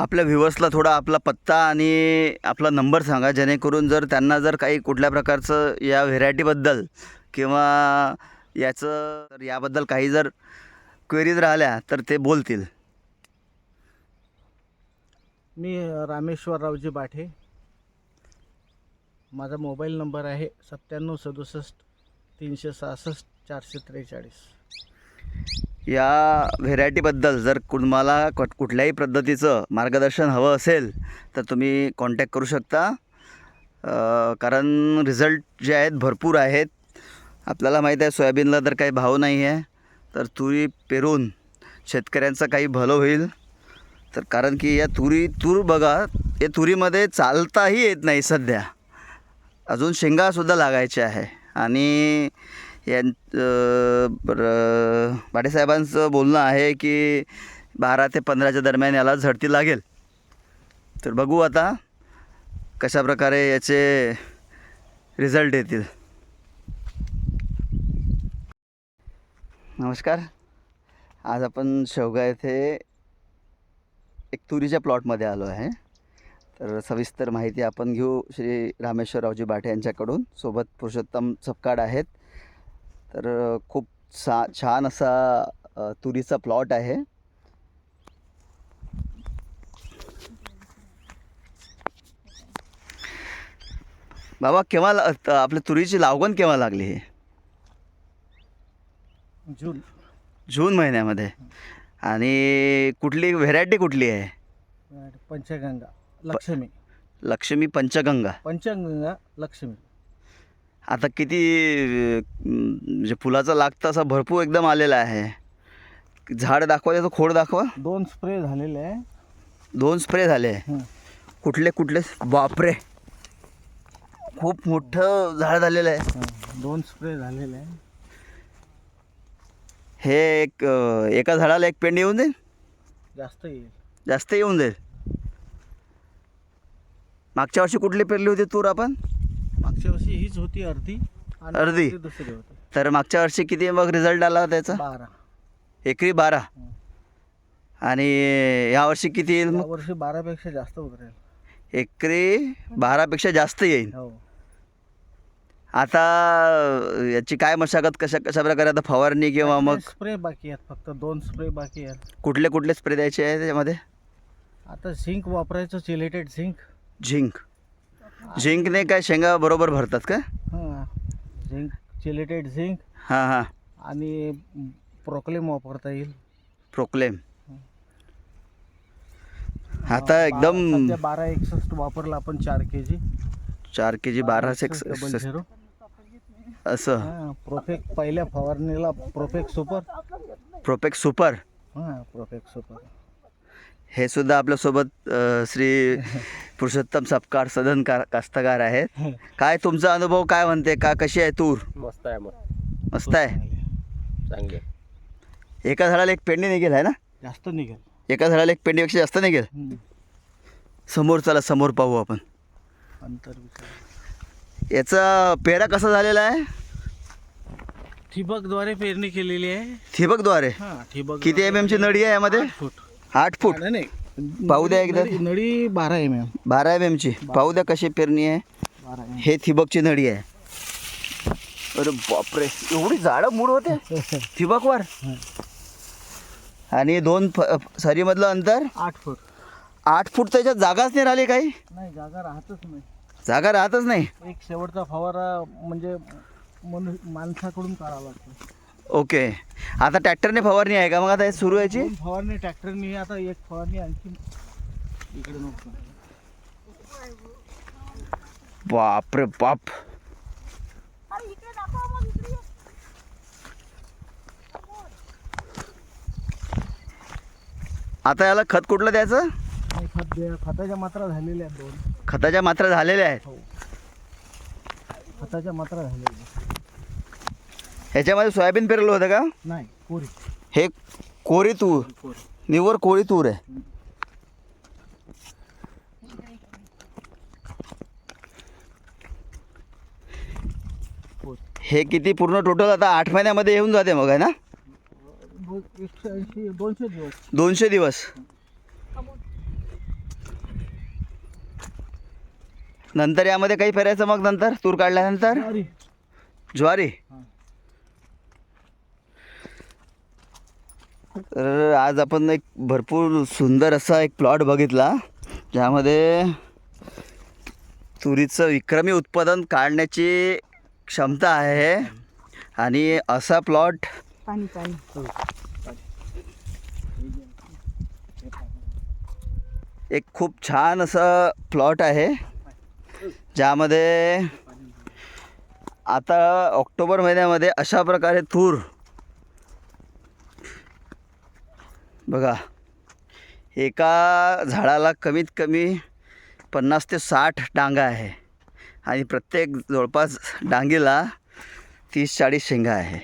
आपल्या व्ह्युअर्सला थोडा आपला पत्ता आणि आपला नंबर सांगा जेणेकरून जर त्यांना जर काही कुठल्या प्रकारचं या व्हेरायटीबद्दल किंवा याचं तर याबद्दल काही जर क्वेरीज राहिल्या तर ते बोलतील. मी रामेश्वररावजी बाठे. माझा मोबाईल नंबर आहे सत्त्याण्णव सदुसष्ट तीनशे सहासष्ट चारशे त्रेचाळीस. या व्हेरायटीबद्दल जर तुम्हाला कट कुठल्याही पद्धतीचं मार्गदर्शन हवं असेल तर तुम्ही कॉन्टॅक्ट करू शकता. कारण रिझल्ट जे आहेत भरपूर आहेत. आपल्याला माहीत आहे सोयाबीनला तर काही भाव नाही आहे. तर तुरी पेरून शेतकऱ्यांचं काही भलं होईल. तर कारण की या तुरी तूर बघा या तुरीमध्ये चालताही येत नाही सध्या. अजून शेंगासुद्धा लागायच्या आहे. आणि यां अं, बरं बोलणं आहे की बारा ते पंधराच्या दरम्यान याला झडती लागेल. तर बघू आता कशा प्रकारे याचे रिझल्ट येतील. नमस्कार. आज आपण शेवगा येथे एक तुरीच्या प्लॉटमध्ये आलो आहे. तर सविस्तर माहिती आपण घेऊ श्री रामेश्वररावजी बाटे यांच्याकडून. सोबत पुरुषोत्तम सपकाड आहेत. तर खूप सा छान असा तुरीचा प्लॉट आहे. बाबा केव्हा आपल्या तुरीची लागवण केव्हा लागली ही? जून. जून महिन्यामध्ये. आणि कुठली व्हेरायटी कुठली आहे? पंचगंगा लक्ष्मी. लक्ष्मी पंचगंगा. पंचगंगा लक्ष्मी. आता किती म्हणजे फुलाचा लागतं असं भरपूर एकदम आलेला आहे. झाड दाखवा त्याचं खोड दाखवा. दोन स्प्रे झालेले आहे. दोन स्प्रे झाले. कुठले कुठले? बापरे. खूप मोठं झाड झालेलं आहे. दोन स्प्रे झालेले आहे. हे एक एका झाडाला एक पेंड येऊन जाईल? जास्त येईल. जास्त येऊन जाईल? मागच्या वर्षी कुठली पेरली होती तूर आपण? मागच्या वर्षी हीच होती अर्धी आणि अर्धी? दुसरी होती. तर मागच्या वर्षी किती मग रिझल्ट आला त्याचा? बारा. एकरी बारा. हं. आणि यावर्षी किती येईल या मग वर्षी बारापेक्षा जास्त उतरेल एकरी बारापेक्षा जास्त येईल? हो. आता याची काय मशागत कशा कशा प्रकारे आता फवारणी किंवा मग? स्प्रे बाकी आहेत फक्त दोन स्प्रे बाकी आहेत. कुठले कुठले स्प्रे द्यायचे आहे त्याच्यामध्ये? आता झिंक वापरायचं चिलेटेड झिंक झिंक झिंकने काय शेंगा बरोबर भरतात का? हां झिंक चिलेटेड झिंक. हां हां. आणि प्रोक्लेम वापरता येईल. प्रोक्लेम. आता एकदम सध्या बारा एकसष्ट वापरला आपण चार के जी. चार के जी बारा सिक्स डबल झिरो असं. हां प्रोफेक्ट पहिल्या फवारणीला प्रोफेक्ट सुपर प्रोपेक्ट सुपर हां प्रोफेक्ट सुपर हे सुद्धा आपल्यासोबत अ, श्री पुरुषोत्तम सपकाळ सदन का कास्तकार आहेत. काय तुमचा अनुभव काय म्हणते? का कशी आहे तूर? मस्त आहे मग मस्त आहे. चांगली आहे. एका झाडाला एक पेंडी निघेल आहे ना? जास्त निघेल. एका झाडाला एक पेंडीपेक्षा जास्त निघेल? हम्म. समोर चला समोर पाहू आपण. अंतर विचार याचा पेरा कसा झालेला आहे? ठिबकद्वारे पेरणी केलेली आहे. ठिबकद्वारे? हां ठिबक किती एम एमची नळी आहे यामध्ये? फूट. आठ फूट. नाही, नाही. पाहू द्या एकदा. नळी- नळी बारा एम एम बारा एम एमची पाहू द्या कशी पेरणी आहे. बारा एम हे ठिबकची नळी आहे. अरे बापरे. एवढी झाडं मूड होते. ठिबकवर आणि दोन फ- सरीमधलं अंतर? आठ फूट. आठ फूट त्याच्यात जागाच नाही राहिली काही? नाही जागा राहतच नाही. जागा राहतच नाही. एक शेवटचा फवारा म्हणजे मनु माणसाकडून करावा लागतो. ओके. आता ट्रॅक्टरने फवारणी आहे का? मग आता हे सुरू यायची दोन फवारणी ट्रॅक्टरनी आता एक फवारणी आणखी इकडे नको. बापरे बाप. आता याला खत कुठलं द्यायचं? नाही, खत खताच्या मात्रा झालेल्या आहेत दोन. खताच्या मात्रा झालेल्या आहेत. हो. खताच्या मात्रा झालेल्या आहेत. ह्याच्यामध्ये सोयाबीन पेरलं होतं का? नाही कोरी. हे कोरी तूर. निव्वळ कोरी तूर आहे. हे किती पूर्ण टोटल आता आठ महिन्यामध्ये येऊन जाते मग आहे ना? दोनशे दिवस. दोनशे दिवस. नंतर यामध्ये काही पेरायचं मग नंतर? तूर काढल्यानंतर? ज्वारी. ज्वारी हां. तर आज आपण एक भरपूर सुंदर असा एक प्लॉट बघितला ज्यामध्ये तुरीचं विक्रमी उत्पादन काढण्याची क्षमता आहे. आणि असा प्लॉट पाणी पाणी. एक खूप छान असं प्लॉट आहे ज्यामध्ये आता ऑक्टोबर महिन्यामध्ये अशा प्रकारे तूर बघा एका झाडाला कमीत कमी पन्नास ते साठ डांगा आहे. आणि प्रत्येक जवळपास डांगीला तीस चाळीस शेंगा आहे.